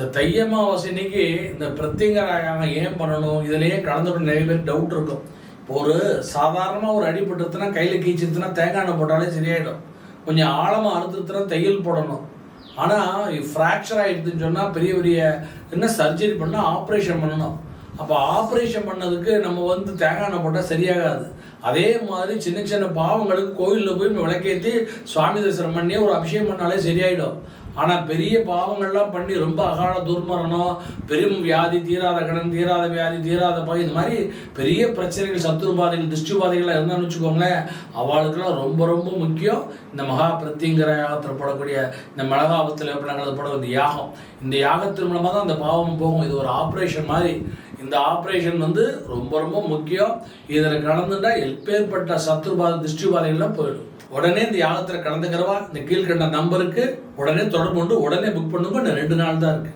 இந்த தை அமாவாசை இன்னைக்கு இந்த பிரத்திங்கராக ஏன் பண்ணணும்? இதுலயே கலந்துட்டு நிறைய பேர் டவுட் இருக்கும். இப்போ ஒரு சாதாரணமாக ஒரு அடிபட்டுருச்சுன்னா கையில் கீச்சிருச்சுன்னா தேங்காய் எண்ணெய் போட்டாலே சரியாயிடும். கொஞ்சம் ஆழமாக அறுத்துருச்சுன்னா தையல் போடணும். ஆனால் ஃப்ராக்சர் ஆகிடுதுன்னு சொன்னால் பெரிய பெரிய என்ன சர்ஜரி பண்ணால் ஆப்ரேஷன் பண்ணணும். அப்போ ஆப்ரேஷன் பண்ணதுக்கு நம்ம வந்து தேங்காய் எண்ணெய் போட்டால் சரியாகாது. அதே மாதிரி சின்ன சின்ன பாவங்களுக்கு கோயிலில் போய் விளக்கேற்றி சுவாமி தரிசனம் பண்ணி ஒரு அபிஷேகம் பண்ணாலே சரியாயிடும். ஆனால் பெரிய பாவங்கள்லாம் பண்ணி ரொம்ப அகால துர்மரணம் பெரும் வியாதி தீராத கடன் தீராத வியாதி தீராத பாய் இந்த மாதிரி பெரிய பிரச்சனைகள் சத்துருபாதைகள் திருஷ்டிபாதைகள்லாம் இருந்தான்னு வச்சுக்கோங்களேன் அவளுக்குலாம் ரொம்ப ரொம்ப முக்கியம். இந்த மகா பிரத்திங்கிற யாகத்தில் போடக்கூடிய இந்த மிளகாபத்தில் வேப்பனங்களை போட இந்த யாகம். இந்த யாகத்தின் மூலமாக தான் அந்த பாவம் போகும். இது ஒரு ஆப்ரேஷன் மாதிரி. இந்த ஆப்ரேஷன் வந்து ரொம்ப ரொம்ப முக்கியம். இதில் கலந்துட்டால் எப்பேற்பட்ட சத்ருபாத திருஷ்டிபாதைகள்லாம் போயிடும். உடனே இந்த யாகத்தில் கலந்துக்கிறவா? இந்த கீழ்கண்ட நம்பருக்கு உடனே தொடர்பு கொண்டு உடனே புக் பண்ணுங்க. இன்னும் ரெண்டு நாள் தான் இருக்கு.